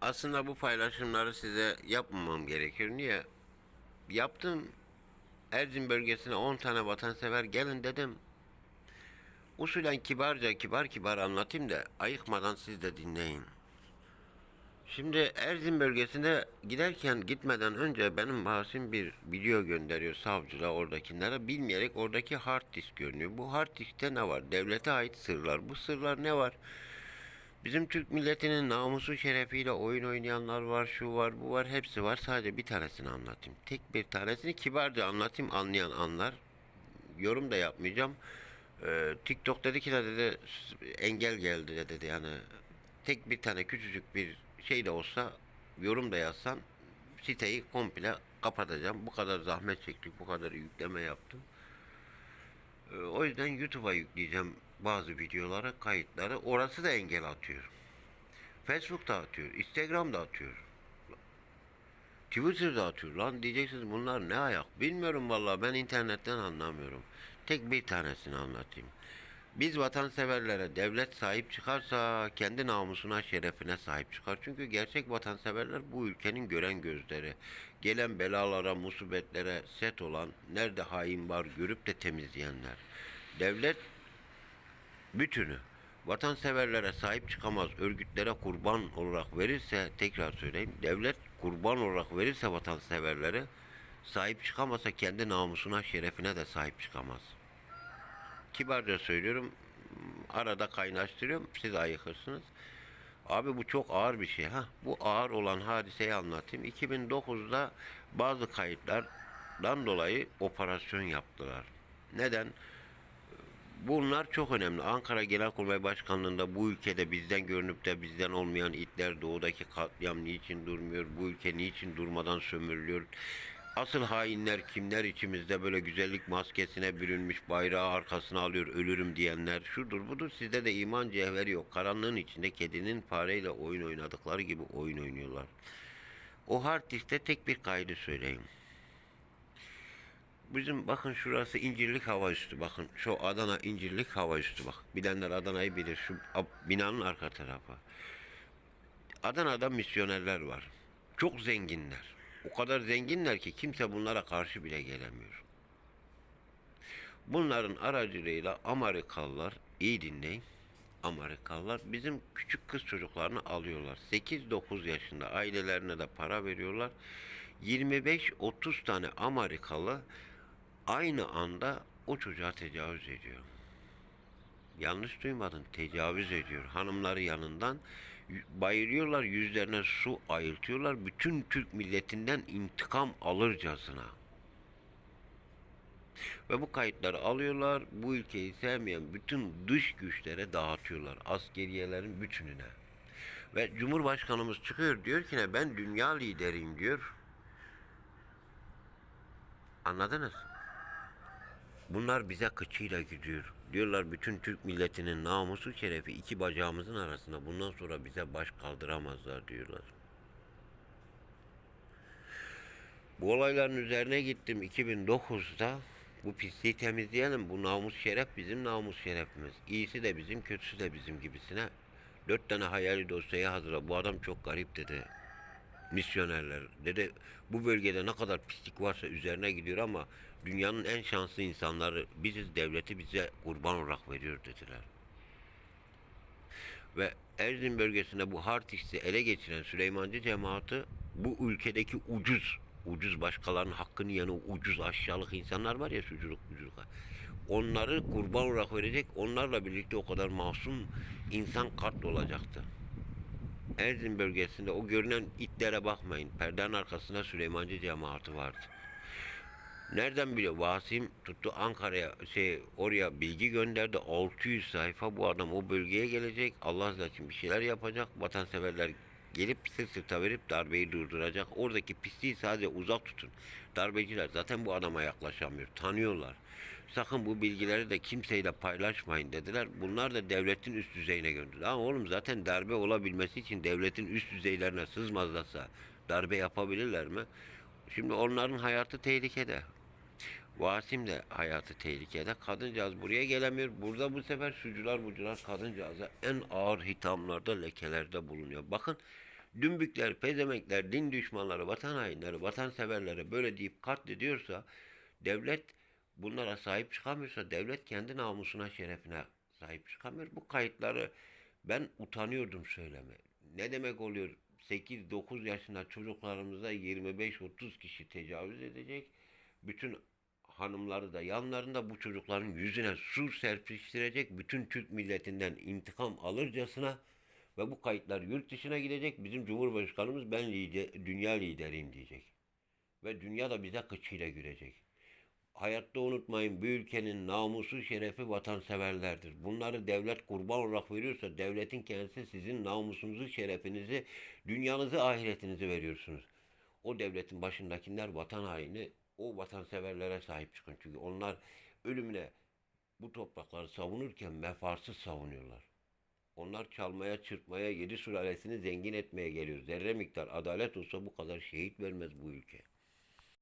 aslında bu paylaşımları size yapmamam gerekiyor. Niye? Yaptım. Erzin bölgesine 10 tane vatansever gelin dedim. Usulen kibarca kibar kibar anlatayım da ayıkmadan siz de dinleyin. Şimdi Erzin bölgesinde giderken gitmeden önce benim Basim bir video gönderiyor savcılar oradakilere. Bilmeyerek oradaki hard disk görünüyor. Bu hard diskte ne var? Devlete ait sırlar. Bu sırlar ne var? Bizim Türk milletinin namusu şerefiyle oyun oynayanlar var, şu var, bu var, hepsi var. Sadece bir tanesini anlatayım. Tek bir tanesini kibarca anlatayım, anlayan anlar. Yorum da yapmayacağım. Ee, TikTok dedi ki de dedi engel geldi de dedi yani tek bir tane küçücük bir şey de olsa yorum da yazsan siteyi komple kapatacağım. Bu kadar zahmet çektik, bu kadar yükleme yaptım. Ee, O yüzden YouTube'a yükleyeceğim bazı videoları, kayıtları. Orası da engel atıyor. Facebook da atıyor, Instagram da atıyor. Twitter'da atıyor. Lan diyeceksiniz bunlar ne ayak? Bilmiyorum vallahi ben internetten anlamıyorum. Tek bir tanesini anlatayım. Biz vatanseverlere devlet sahip çıkarsa kendi namusuna, şerefine sahip çıkar. Çünkü gerçek vatanseverler bu ülkenin gören gözleri. Gelen belalara, musibetlere set olan, nerede hain var görüp de temizleyenler. Devlet bütünü vatanseverlere sahip çıkamaz, örgütlere kurban olarak verirse, tekrar söyleyeyim, devlet kurban olarak verirse vatanseverlere sahip çıkamasa kendi namusuna, şerefine de sahip çıkamaz. Kibarca söylüyorum, arada kaynaştırıyorum, siz ayıkırsınız. Abi bu çok ağır bir şey ha. Bu ağır olan hadiseyi anlatayım. 2009'da bazı kayıtlardan dolayı operasyon yaptılar. Neden? Bunlar çok önemli. Ankara Genelkurmay Başkanlığı'nda bu ülkede bizden görünüp de bizden olmayan itler doğudaki katliam niçin durmuyor? Bu ülke niçin durmadan sömürülüyor? Asıl hainler kimler içimizde böyle güzellik maskesine bürünmüş bayrağı arkasına alıyor ölürüm diyenler şudur budur sizde de iman cevheri yok. Karanlığın içinde kedinin fareyle oyun oynadıkları gibi oyun oynuyorlar. O hard diskte tek bir kaydı söyleyeyim. Bizim bakın şurası İncirlik Hava Üssü bakın şu Adana İncirlik Hava Üssü bak. Bilenler Adana'yı bilir şu binanın arka tarafı. Adana'da misyonerler var. Çok zenginler. O kadar zenginler ki kimse bunlara karşı bile gelemiyor. Bunların aracılığıyla Amerikalılar iyi dinleyin. Amerikalılar bizim küçük kız çocuklarını alıyorlar. 8-9 yaşında ailelerine de para veriyorlar. 25-30 tane Amerikalı aynı anda o çocuğa tecavüz ediyor. Yanlış duymadın. Tecavüz ediyor. Hanımları yanından bayılıyorlar. Yüzlerine su ayıltıyorlar. Bütün Türk milletinden intikam alırcasına. Ve bu kayıtları alıyorlar. Bu ülkeyi sevmeyen bütün dış güçlere dağıtıyorlar. Askeriyelerin bütününe. Ve Cumhurbaşkanımız çıkıyor diyor ki ne ben dünya lideriyim diyor. Anladınız? Bunlar bize kıçıyla gidiyor. Diyorlar bütün Türk milletinin namusu şerefi iki bacağımızın arasında. Bundan sonra bize baş kaldıramazlar diyorlar. Bu olayların üzerine gittim 2009'da. Bu pisliği temizleyelim. Bu namus şeref bizim namus şerefimiz. İyisi de bizim, kötüsü de bizim gibisine. Dört tane hayali dosyayı hazırla. Bu adam çok garip dedi misyonerler dedi bu bölgede ne kadar pislik varsa üzerine gidiyor ama dünyanın en şanslı insanları biziz devleti bize kurban olarak veriyor dediler. Ve Erzin bölgesinde bu Hartix'i ele geçiren Süleymancı cemaati bu ülkedeki ucuz ucuz başkalarının hakkını o ucuz aşağılık insanlar var ya suculuk buculuk. Onları kurban olarak verecek. Onlarla birlikte o kadar masum insan katlolacaktı. Erzin bölgesinde o görünen itlere bakmayın. Perdenin arkasında Süleymancı cemaati vardı. Nereden biliyor? Vasim tuttu Ankara'ya şey oraya bilgi gönderdi. 600 sayfa bu adam o bölgeye gelecek. Allah için bir şeyler yapacak. Vatanseverler gelip sırt sırta verip darbeyi durduracak. Oradaki pisliği sadece uzak tutun. Darbeciler zaten bu adama yaklaşamıyor. Tanıyorlar. Sakın bu bilgileri de kimseyle paylaşmayın dediler. Bunlar da devletin üst düzeyine gönderdi. Ama oğlum zaten darbe olabilmesi için devletin üst düzeylerine sızmazlarsa darbe yapabilirler mi? Şimdi onların hayatı tehlikede. Vasim de hayatı tehlikede. Kadıncağız buraya gelemiyor. Burada bu sefer sucular bucular kadıncağıza en ağır hitamlarda lekelerde bulunuyor. Bakın dümbükler, pezemekler, din düşmanları, vatan hainleri, vatanseverlere böyle deyip katlediyorsa devlet bunlara sahip çıkamıyorsa devlet kendi namusuna, şerefine sahip çıkamıyor. Bu kayıtları ben utanıyordum söyleme. Ne demek oluyor? 8-9 yaşında çocuklarımıza 25-30 kişi tecavüz edecek. Bütün hanımları da yanlarında bu çocukların yüzüne su serpiştirecek. Bütün Türk milletinden intikam alırcasına ve bu kayıtlar yurt dışına gidecek. Bizim Cumhurbaşkanımız ben lider, dünya lideriyim diyecek. Ve dünya da bize kıçıyla gülecek. Hayatta unutmayın bu ülkenin namusu şerefi vatanseverlerdir. Bunları devlet kurban olarak veriyorsa devletin kendisi sizin namusunuzu, şerefinizi, dünyanızı, ahiretinizi veriyorsunuz. O devletin başındakiler vatan haini, o vatanseverlere sahip çıkın. Çünkü onlar ölümüne bu toprakları savunurken mefarsız savunuyorlar. Onlar çalmaya, çırpmaya, yedi sülalesini zengin etmeye geliyor. Zerre miktar adalet olsa bu kadar şehit vermez bu ülke.